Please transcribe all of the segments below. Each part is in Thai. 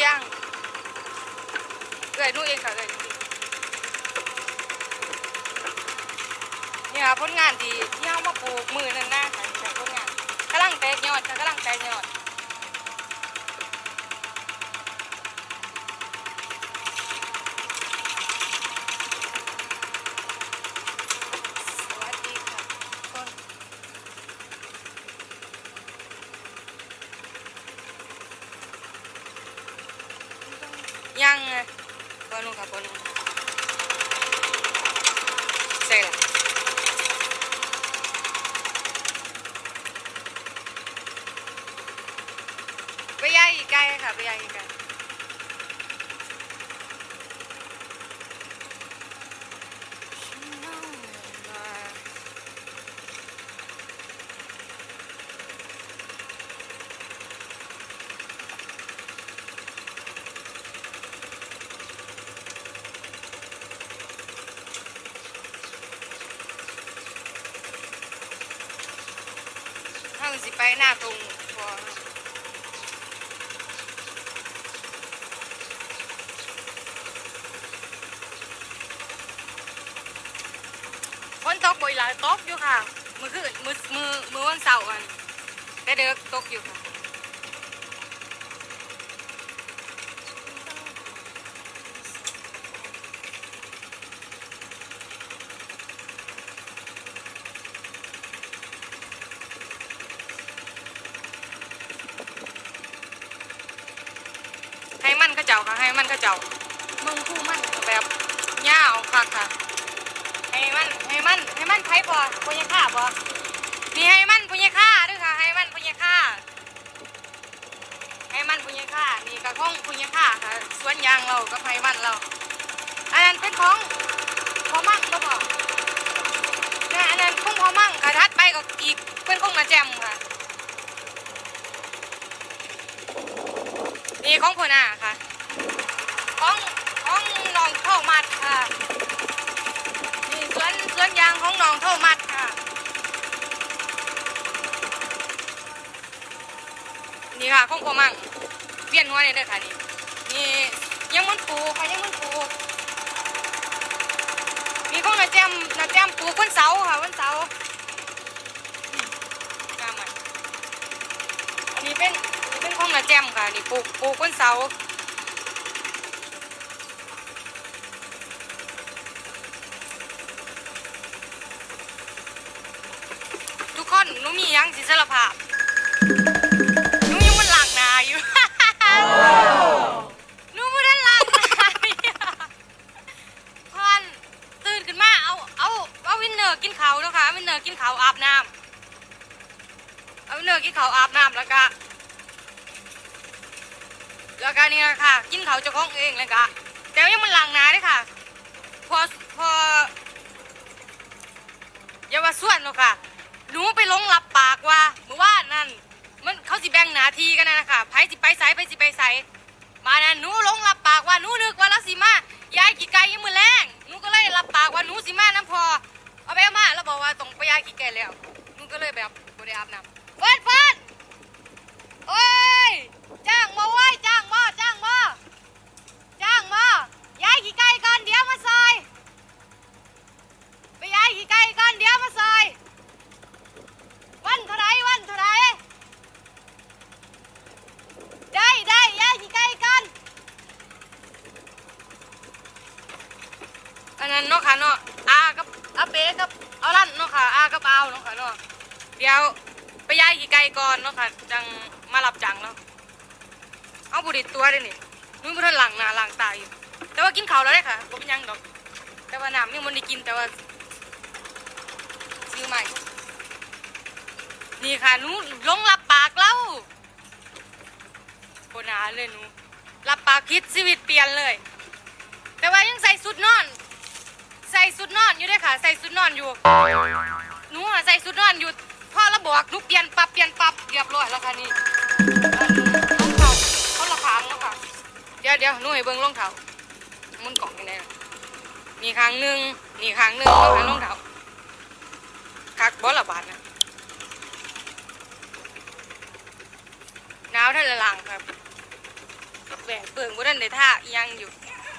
เอียงเอ้ยนู่นเองค่ะเอ้ยนี่ค่ะผลงานดีที่เอามาปลูกมือนั่นนะค่ะนี่ค่ะผลงานกำลังแตกยอดค่ะกำลังแตกยอด สวัสดีค่ะทุกคน ยังไงบอลลูนครับอลลูนใช่ละไปยายอีกไกลค่ะไปยายอีกไกล สิไปหน้าตรงพอฝนตกบ่อยหลายตกอยู่ค่ะ มือคือมือมือมือวันเสาร์กันแต่เด็กตกอยู่ค่ะ ให้มันเขาเจ้าค่ะให้มัน เจ้ามึงคู่มันแบบย่าวค่ะค่ะให้มันให้มันให้มันไผ่พอปุญญาค่าพอนี่ให้มันปุญญาค่าด้วยค่ะให้มันปุญญาค่าให้มันปุญญาค่านี่ก็ของปุญญาค่าค่ะสวนยางเราก็ให้มันเราอันนั้นเป็นของพอมั่งก็พอเนี่ยอันนั้นของพอมั่งค่ะทัดไปก็อีกเป็นของนาแจมค่ะนี่ของพ่อนาค่ะ ของของน้องเท่ามัดค่ะนี่สวนสวนยางของน้องเท่ามัดค่ะ นี่ค่ะของพ่อมั่งเวียนหัวนี่เด้อค่ะนี่นี่ยังมันปูค่ะยังมันปูมีของนาแจมนาแจมปลูกวันเสาร์ค่ะวันเสาร์นี่งามใหม่อันนี้เป็นนนี้เป็นของนาแจมค่ะนี่ปลูกปลูกวันเสาร์ทุกคน หนูมียังสิสารภาพหนูยังมันหลากนาอยู่ หนูไม่ได้หลากนาพอนตื่นขึ้นมาเอาเอาเอาวินเนอร์กินเขาวเนาะค่ะวินเนอร์กินเขาวอาบน้ำเอาวินเนอร์กินเขาวอาบน้ำแล้วก็แล้วก็นี่ค่ะ กินเขาวเจ้าของเองเลยค่ะแต่ว่ายังมันหลังนาเด้วยค่ะ พอพอ อย่าว่าส่วนหรอกค่ะ หนูไปลงรับปากว่าเมื่อวานนั่นมันเขาสิแบ่งหนาทีกันนะนะคะไผสิไปใสไผสิไปใสมานั้นหนูลงรับปากว่าหนูนึกว่าเราสิมายายกี่ไก่ยังมือแรงหนูก็เลยรับปากว่าหนูสิมาน้ำพอเอาไปเอามาแล้วบอกว่าต้องไปยายกี่ไก่แล้วหนูก็เลยแบบบ่ได้อาบน้ำเฟิร์นเฟิร์นโอ้ยจ้างมาไว้จ้างมาจ้างมาจ้างมายายขี่ไก่ก่อนเดี๋ยวมาซอย ไปย้ายขี่ไก่ก่อนเดี๋ยวมาซอย วันเท่าไรวันเท่าไรได้ได้ย้ายขี่ไก่ก่อนอันนั้นเนาะค่ะเนาะอากับอาเป๊กับเอาลั่นเนาะค่ะอากับเอาเนาะค่ะเนาะเดี๋ยวไปย้ายขี่ไก่ก่อนเนาะค่ะจังมารับจังแล้วเอาบุหรี่ตัวเด้นี่มึงบ่ทันหลังหนาหลังตาอยู่แต่ว่ากินข้าวแล้วได้ค่ะบ่เป็นหยังดอก แต่ว่าน้ำยังมันได้กินแต่ว่าซื้อใหม่นี่ค่ะหนูลงรับปากแล้วโบนาเลยหนูรับปากคิดชีวิตเปลี่ยนเลย แต่ว่ายังใส่สุดนอน ใส่สุดนอนอยู่ด้วยค่ะ ใส่สุดนอนอยู่หนูอะใส่สุดนอนอยู่ พ่อระบอกหนูเปลี่ยนปรับเปลี่ยนปรับเรียบร้อยแล้วค่ะนี่รองเท้าเขาละคางแล้วค่ะเดี๋ยวเดี๋ยวหนูให้เบิ่งรองเท้ามันกล่องยังไงนี่ครั้งหนึ่งนี่ครั้งหนึ่งแล้วค่ะรองเท้าคักบอละบาทนะหนาวท่านละลังครับแหวนเปิงบ่ทันได้ท่ายังอยู่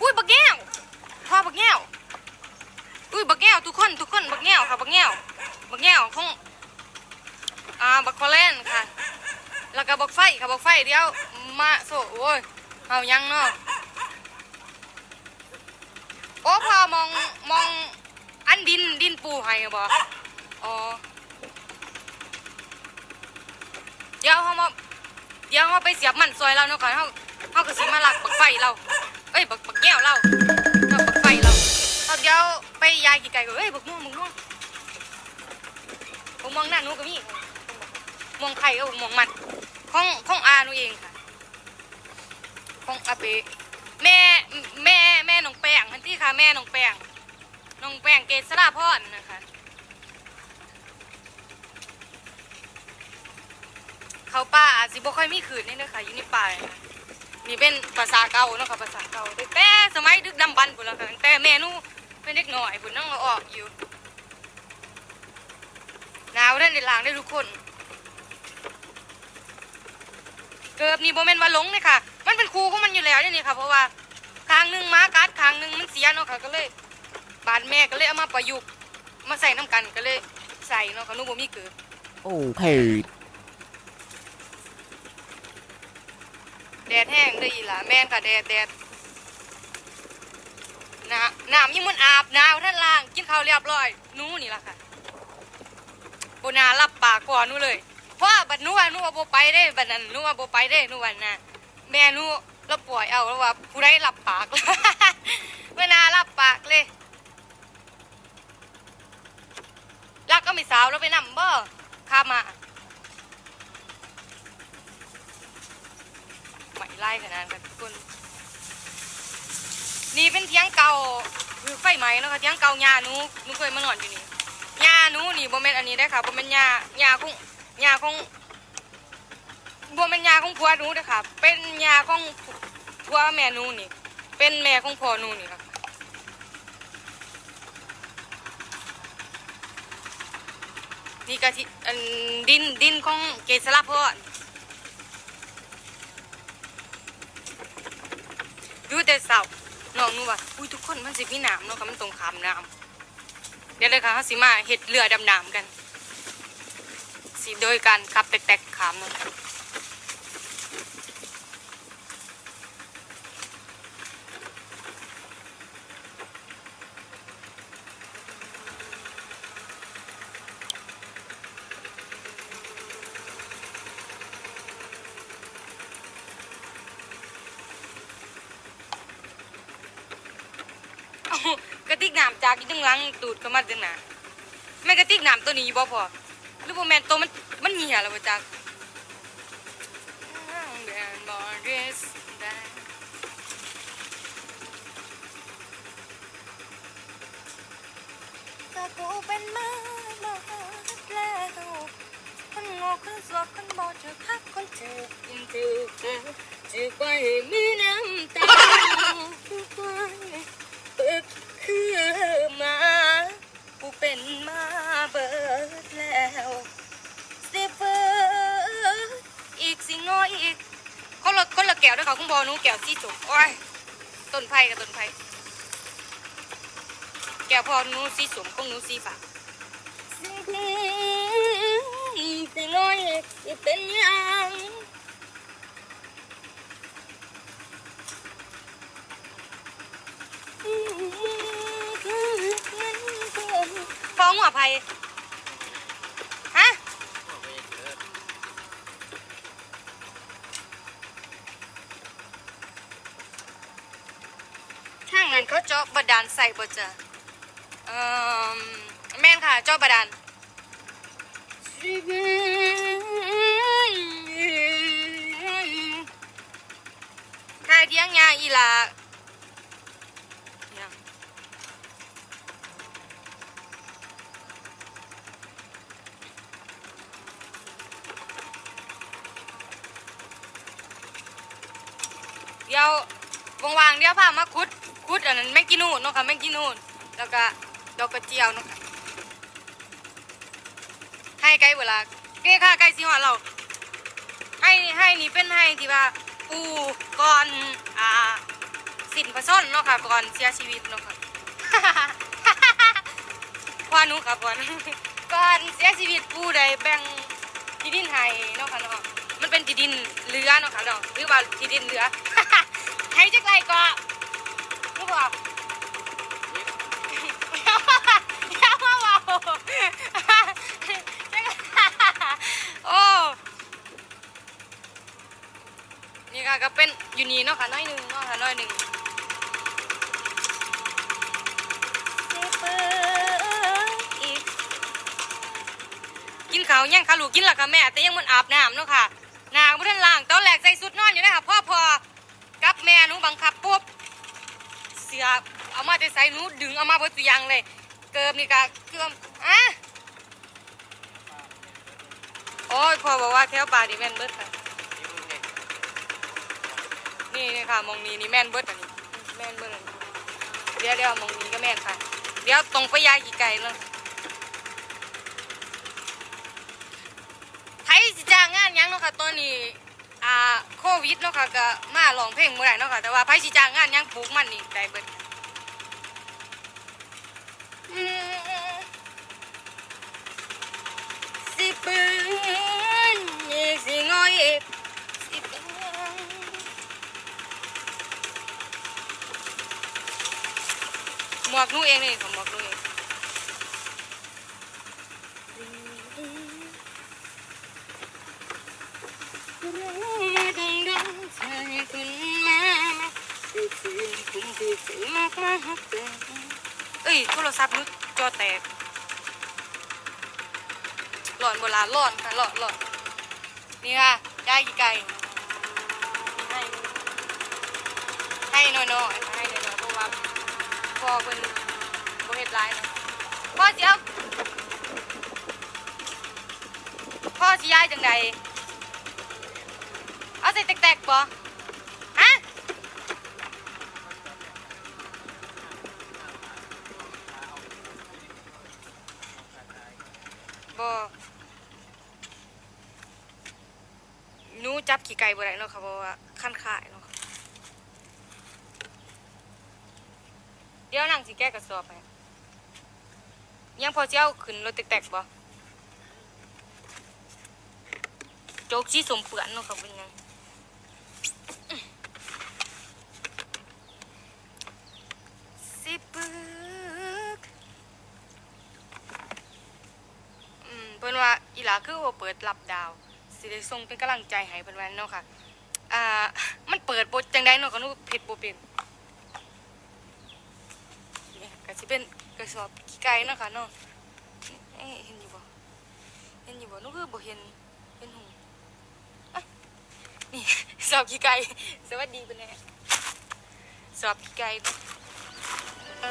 อุ้ยบักแก้วพ่อบักแก้วอุ้ยบักแก้วทุกคนทุกคนบักแก้วค่ะบักแก้วบักแก้วของ อ่าบักคอแลนค่ะ แล้วก็บักไฟค่ะบักไฟเดียวมาโซโอ้ยเอายังเนาะโอ้พอมองมองอันดินดินปูให้บ่อ๋อเดี๋ยวเขามาเดี๋ยวเขาไปเสียบมันซอยเราเนาะก่อนเขาเขาก็สิมาลักบักไฟเราเอ้ยบักบักแก้วเราเราบักไฟเราเอาเดี๋ยวไปยายกี่ไก่ก็เอ้ยบักม่วงบักม่วงบักม่วงหน้าหนูก็มี ม่วงไข่ก็ม่วงมันของของอาหนูเองค่ะของอาเปแม่แม่แม่น้องแป้งทันที่ค่ะ แม่น้องแป้งน้องแป้งเกษราพรนะคะเขาป่าอาจสิบ่ค่อยมีขืนนี่นะคะอยู่ในป่ายนี่เป็นภาษาเก่าเนาะค่ะภาษาเก่าตั้งแต่สมัยดึกดำบรรพ์พุ่นแล้วค่ะแต่แม่หนูเป็นเด็กหน่อยพุ่นนั่งอออกอยู่หนาวนั่นได้ลางได้ทุกคน เกิบนี่โบเมนว่าหลงเลยค่ะ มันเป็นครูของมันอยู่แล้วเนี่ยนี่ค่ะ เพราะว่าครั้งหนึ่งม้าการ์ดครั้งหนึ่งมันเสียเนาะค่ะก็เลยบานแม่ก็เลยเอามาประยุกต์มาใส่น้ำกันก็เลยใส่เนาะค่ะหนุ่บ่มีเกิบ Okay. แดดแห้งเลยอีหล่ะแม่นค่ะแดดแดดน้ำน้ำยิ่งมันอาบหนาวท่านล่างกินข้าวเรียบร้อยหนู้นี่ล่ะค่ะโบนารับปากก่อนหนู้เลย พราะว่าบัดหนู้ว่าหนู้ว่าโบไปได้บัดนั้นหนู้ว่าโบไปได้หนู้วันน่ะแม่หนู้เราปล่อยเอาแล้วว่าผู้ใดรับปากเวลารับปากเลยรักก็ม่สาวเราไปนำบ่ข้ามาไม่ไล่ขนาดนั้นทุกคนนี่เป็นเทียงเก่าคือไฟไหม้แล้วค่ะเทียงเก่าหญ้าหนูหนูเคยมานอนอยู่นี่หญ้าหนูนี่บ่แม่นอันนี้ได้ค่ะบ่แม่นหญ้าหญ้าของ หญ้าของบ่แม่นหญ้าของผัวหนูเด้อค่ะเป็นหญ้าของผัวแม่หนูนี่ เป็นแม่ของพ่อหนูนี่ค่ะนี่กะทิอันดินดินของเกษรพรดูแต่เสาน้องนูว่าอุ้ยทุกคนมันสิมีน้ำเนาะค่ะมันตรงขามน้ำเดี๋ยวเลยค่ะเขาสิมาเห็ดเรือดำน้ำกัน สิโดยการขับแตกๆขามเนาะเอากระติกน้ำจากอีตั้งหลังตูดเข้ามาจังหนาแม่กระติกน้ำตัวนี้บ่พอ รือบ่แม่นตัวมันมันเหี่ยแล้วบ่จักก็กูเป็นมาบ่แล้วคนงอคนสวกคนบ่เจอคักคนถูกกินถูกจะไปมีน้ำตาไปเบิกคือมากูเป็นมา ละคนละแก้วด้วยค่ะคุณบอหนูแก้วสีจุกโอ้ยต้นไผ่กับต้นไผ่แก้วพอหนูสีสมของหนูสีฝาสิน้อยอีกสิเป็นหยังฟ้องหัวไผ่ฮะ ถ้างั้นเขาเจาะบาดาลใส่บ่จ้ะเอ่อแม่นค่ะ เจ้าบาดาลถ่ายเที่ยงยาอีลาเดี๋ยววางเดี๋ยวพามาคุด คุดอันนั้นแมงกินูนเนาะค่ะแมงกินูนแล้วก็ดอกกระเจียวเนาะค่ะให้ไกล้เวลานี่ค่ะไกล้สิหอดเราให้ให้นี่เป็นให้ที่ว่าปูก่อนอ่าสินพระส้นเนาะค่ะก่อนเสียชีวิตเนาะค่ะว่านูค่ะก่อนก่อนเสียชีวิตปูได้แบ่งที่ดินให้เนาะค่ะเนาะมันเป็นที่ดินเหลือเนาะค่ะเนาะหรือว่าที่ดินเหลือให้จักไรก็ รู้บ่อย่ามาว้าโอ้ นี่ค่ะก็เป็นอยู่นี่เนาะค่ะน้อยหนึ่งเนาะค่ะน้อยหนึ่งกินข้าวยังค่ะลูกกินและค่ะแม่แต่ยังมันอาบน้ำเนาะค่ะนางบ่ทันล้างตอนแรกใส่สุดนอนอยู่นะคะพ่อพอกับแม่หนูบังคับปุ๊บ สือเอามาแต่ใส่หนูดึงเอามาเบิดตัวอยังเลย เกิมนี่ก็เกือมอะโอ้ยพ่อบอกว่าแถวป่านี่แม่นเบิดค่ะนี่นี่ค่ะมองนี้นี่แม่นเบิดอันนี้แม่นเบิดเดี๋ยวเดี๋ยวมองนี้ก็แม่นค่ะ เดี๋ยวตรงไปยายกี่ไก่เลยไทยสิจ้างงานยังเนาะค่ะตอนนี้ อ่าโควิดเนาะค่ะก็มาร้องเพลงบ่ได้เนาะค่ะแต่ว่าไผสิจ้างงานยังปลูกมันนี่ได้เบิดสิปืนอีกสิงอยอีกสิปืนหมวกหนูเองนี่ของหมวกหนูเอง ถึงที่สุดมากมากเอ้ยโทรศัพท์หนูจอแตกหลอนโบราณหลอนค่ะหลอนหลอนนี่ค่ะได้กี่ไก่ให้ให้น้อยๆให้น้อยๆเพราะว่าพ่อเป็นบ่เฮ็ดร้ายนะพ่อสิเอาพ่อสิย้ายจังใดเอาใส่แตกๆบ่ฮะบ่หนู จับขี้ไก่บ่ได้เนาะค่ะเพราะว่าคันขายเนาะค่ะเดี๋ยวนั่งสิแก้กระสอบไป ยังพอเจ้าขึ้นรถแตกๆบ่โจกสีสมเปือนเนาะครับเป็นยังสิปึกอืมเพิ่นว่าอีหลาคือว่าเปิดรับดาว สิได้ส่งเป็นกำลังใจให้เพิ่นว่าเนาะค่ะ อ่า มันเปิดบ่จังไดเนาะก็หนูเฮ็ดบ่เป็นเนี่ก็สิเป็นกระสอบขี้ไก่เนาะค่ะเนาะเอ๊ะเห็นอยู่บ่เห็นอยู่บ่หนูคือบ่เห็นเห็นหูนี่สอบขี้ไก่สวัสดีเพิ่นแน่สอบขี้ไก่เ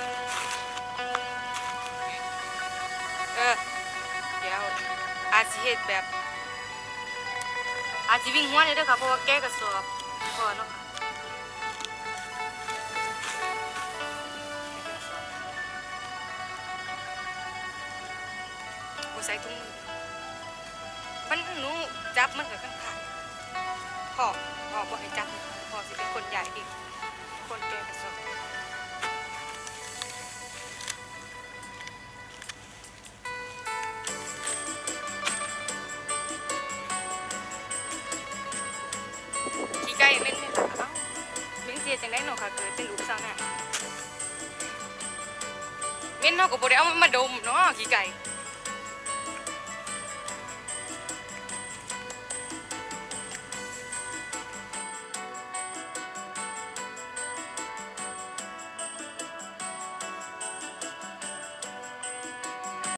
ออเดี๋ยวอาจสิเฮ็ดแบบ อาจสิวิ่งหัวเลยเด้อค่ะเพราะว่าแกกระสอบพอเนาะค่ะบ่ใส่ถุงมือมันหนูจับมันก็ข้างขาดพ่อพ่อบ่ให้จับพ่อสิเป็นคนใหญ่เองคนแก่กระสอบ ขี้ไก่เหม็นไหมคะเอ้าเม็นเสียจังได้หนูค่ะเกิดเป็นลูกสาวน่ะเม็นเนาะก็บ่ได้เอามันมาดมเนาะขี้ไก่